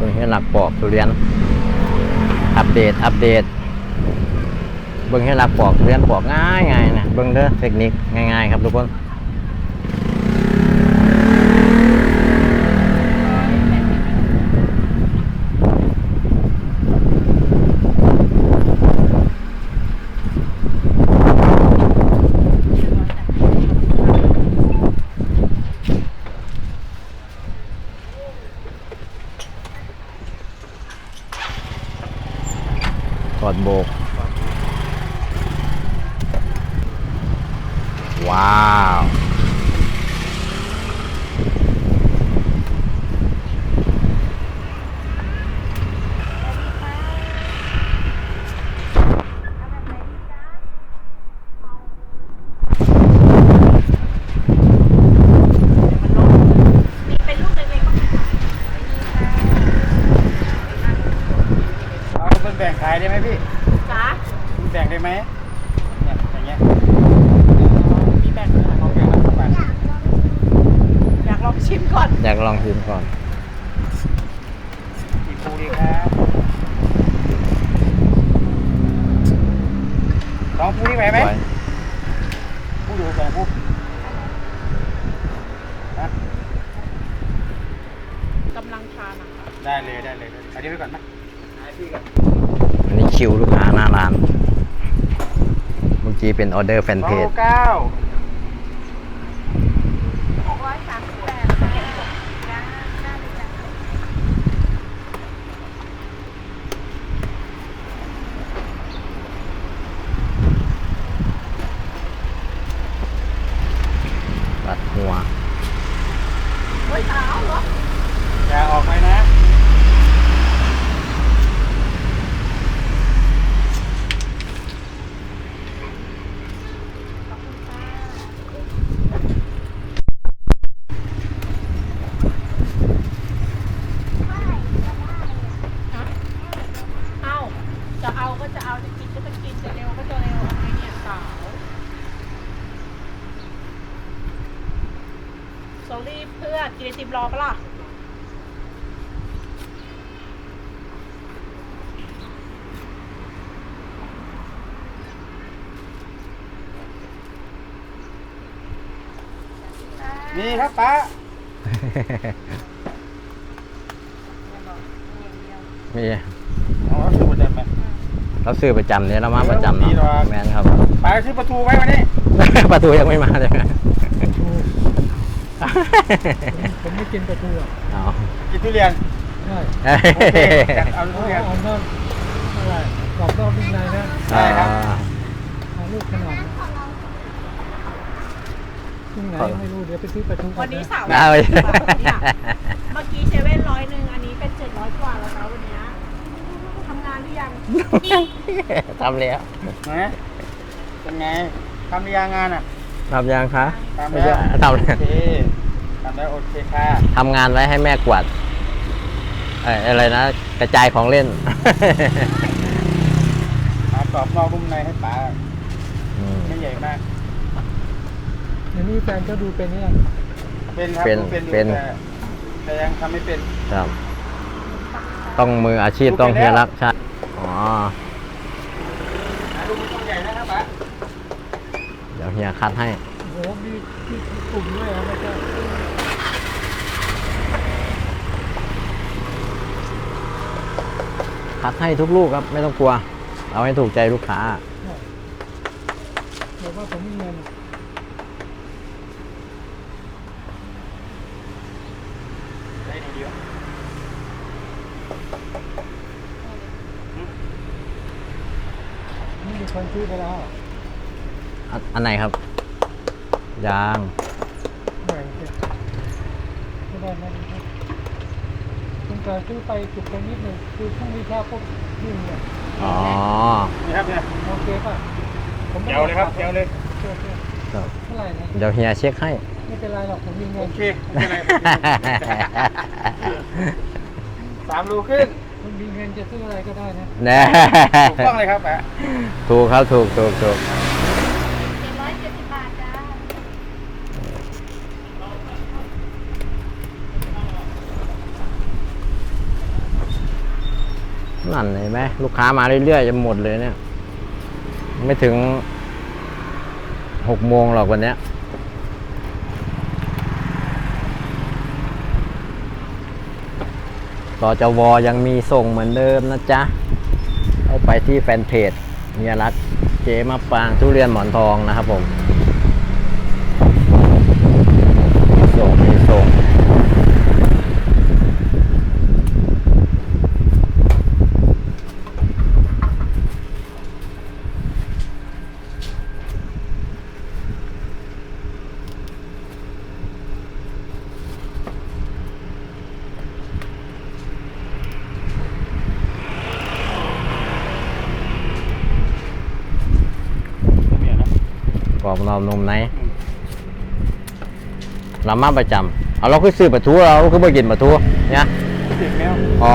เบิ่งให้หลักปอกทุเรียน อัปเดต อัปเดต เบิ่งให้หลักปอกทุเรียนปอกง่ายง่ายนะ เบิ่งเด้อเทคนิคง่ายๆครับทุกคน กอดโบก ว้าว เป็นลูกเล็กๆก็ เอาเป็นแบ่งขายได้ไหมพี่ จ้า แบ่งได้ไหมเนี่ยอย่างเงี้ย มีแบ่งด้วย เอาแบ่งละสิบบาท อยากลอง ชิมก่อน อยากลองชิมก่อนกี่ปูดีครับสองปูนี่ไหวไหมไว้ปูดูสองปูนะกำลังทานนะคะได้เลยได้เลยอันนี้ไปก่อนไหมให้พี่ก่อนอันนี้คิวลูกค้าหน้าร้าน เมื่อกี้เป็นออเดอร์แฟนสองเพจโลเก้า หกร้อยสามสิบแปดเก็บหมดจ้าได้เลยจ้า ตัดหัว เฮ้ยสาวเหรอ อย่าออกไปนะ เอาจะเอาก็จะเอาจะกินก็จะกินจะเร็วก็จะเร็วเอาไงเนี่ยสาว โซลี่เพื่อนกินไอติมรอปะล่ะมีครับป้ามีอ๋อคือประเด็นไหม เราซื้อประจำเนี่ยเรามาประจำมีเนาะหรอกแมนครับป้าซื้อประตูไว้วันนี้ ประตูยังไม่มาเลย ผมไม่กินปลาทูอะเอากินทุเรียนใช่เอ้ยโอเคเอาเอาทุเรียน เอานอกอะไรกรอบนอกนุ่มในนะได้ครับ เอาลูกขนาดนะที่ไหนไม่รู้เดี๋ยวไปซื้อปลาทูก่อวันนี้สาวเอาไปเนี่ยเมื่อกี้เซเว่นร้อยหนึ่งอันนี้เป็นเจ็ดร้อยกว่าแล้วนะวันเนี้ยทำงานหรือยังทำแล้วนะเป็นไงทำหรือยังงานอะ ทำยังคะทำไม่แล้ใช่วทำแล้วโอเคทำแล้วโอเคค่ะทำงานไว้ให้แม่กวาดเอ่ออะไรนะ กระจายของเล่น หากรอบนอกนุ่มในให้ป๋าอืม ไม่ใหญ่มาก เดี๋ยวนี้แฟนก็ดูเป็นเนี่ยเป็นครับเป็นดูเป็นอยู่เป็น แต่แต่ยังทำไม่เป็น ครับ ต้องมืออาชีพต้องเฮียรักใช่อ๋อ หาลูกไม่ต้องใหญ่นะครับป๋า เฮียคัดให้โอ้โหมีมีกลุ่มด้วยนะไม่ใช่คัดให้ทุกลูกครับไม่ต้องกลัว เอาให้ถูกใจลูกค้าเดี๋ยวว่าผมมีเงินได้ดีเดียวนี่มีคนซื้อไปแล้ว อันอันไหนครับ ยางแบ่งเสร็จไม่ได้ไม่ได้คุณเคยซื้อไปจุกไปนิดหนึ่งคือพรุ่งนี้แค่พวกนี่เนี่ยอ๋อ นี่ครับเนี่ยโอเคป่ะผมไม่เจียวเลยครับเจียวเลย โอเคโอเคครับ เท่าไหร่นะเดี๋ยวเฮียเช็คให้ ไม่เป็นไรหรอกผมมีเงิโอนเคไม่เป็นไรสามรูขึ้นคุณมีเงินจะซื้ออะไรก็ได้นะแน่ถูกต้องเลยครับป๋าถูกครับถูกถูกถูก เจ็ดร้อยเจ็ดสิบบาทจ้า เนั่นเห็นไหมลูกค้ามาเรื่อยๆจะหมดเลยเนี่ย ไม่ถึงหกโมงหรอกวันนี้ต่อจวอยังมีส่งเหมือนเดิมนะจ๊ะ เอาไปที่แฟนเพจเมียรักเจมาปางทุเรียนหมอนทองนะครับผมส่งมีส่ง เนี่ยนะ กร อบนอมนมไหนเรามาประจำเอาเราคือซื้อปลาทูเราคือบ่กินปลาทูเนี่ยติดแมวอ๋อ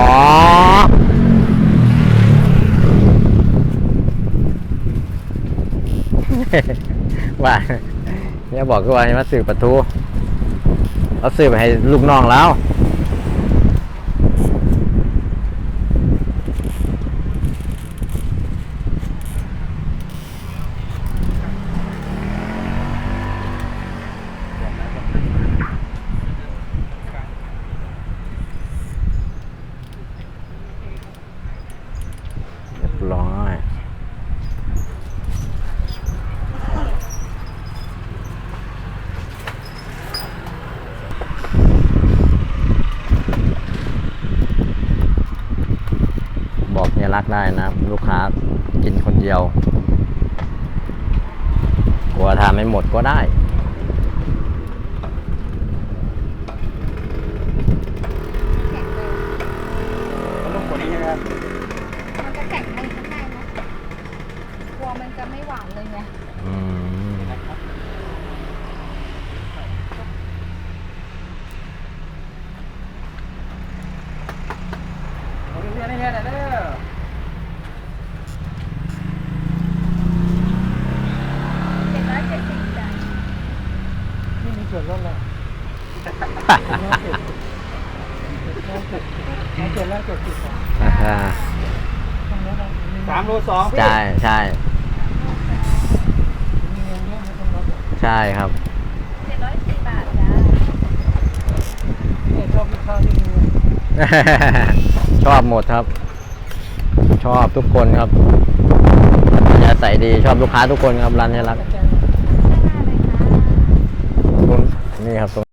ว่าเนี่ยบอกคือว่าให้มาซื้อปลาทูเราซื้อไปให้ลูกน้องแล้ว เรียบร้อย บอกเนี่ยรักได้นะลูกค้ากินคนเดียวกลัวทานไม่หมดก็ได้ มันลงกว่านี้ใช่ไหมครับมันจะแข็งในข้างในนะกลัวมันจะไม่หวานเลยไงอืมผมเรียนให้แน่เด้อเจ็ดร้อยเจ็ดสิบจ้ะ นี่มีส่วนลดเลย เอาเจ็ดแล้วเจ็ดสิบสองอ่าฮะตรงนี้นะมีสามโลสองพี่ใช่ใช่มีเงินเยอะไม่ต้องลดหรอกใช่ครับ เจ็ดร้อยสี่บาทจ้ะเนี่ยชอบลูกค้าที่มีเงินชอบหมดครับ ชอบทุกคนครับจะใส่ดีชอบลูกค้าทุกคนครับร้านนี้รักแจ้งตรงนี่ครับตรง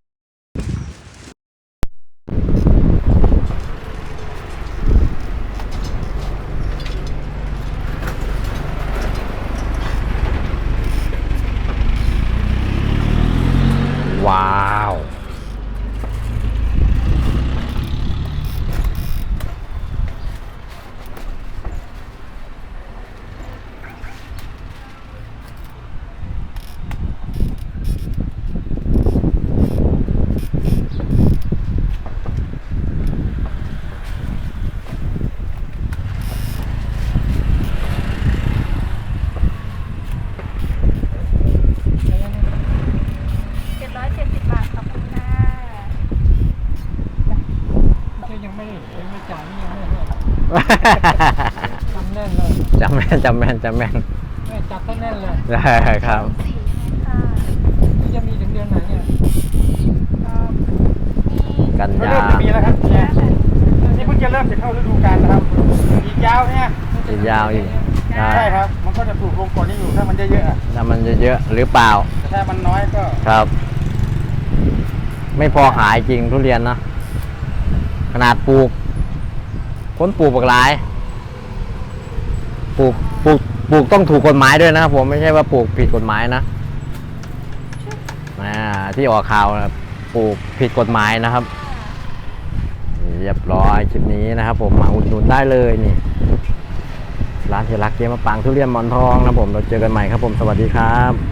ว้าว เจ็ดร้อยเจ็ดสิบบาทขอบคุณค่ะ ไม่ใช่ยังไม่ยังไม่จ่ายนี่ยังไม่ ให้ทำแน่นเลยจำแม่นจำแม่นจำแม่นแม่จับก็แน่นเลยได้ครับ สี่ค่ะนี่จะมีถึงเดือนไหนเนี่ยก็มีกันก็ยาเริ่มจะมีแล้วครับเนี่ยนี่เพิ่งจะเริ่มจะเข้าฤดูกาลนะครับอีกยาวเนี่ยอีกยาวอีกใช่ใช่ครับ มันก็จะถูกลงกว่านี้อยู่ถ้ามันเยอะๆอะถ้ามันเยอะๆหรือเปล่าแต่ถ้ามันน้อยก็ครับ ไม่พอขายจริงทุเรียนนะขนาดปลูก คนปลูกบักหลาย ปลูกปลูกปลูกต้องถูกกฎหมายด้วยนะครับผมไม่ใช่ว่าปลูกผิดกฎหมายนะอ่าที่ออกข่าวนะปลูกผิดกฎหมายนะครับเรียบร้อยคลิปนี้นะครับ ผมมาอุดหนุนได้เลยนี่ร้านเทรักเจมะปางทุเรียนหมอนทองนะครับผมเราเจอกันใหม่ครับผมสวัสดีครับ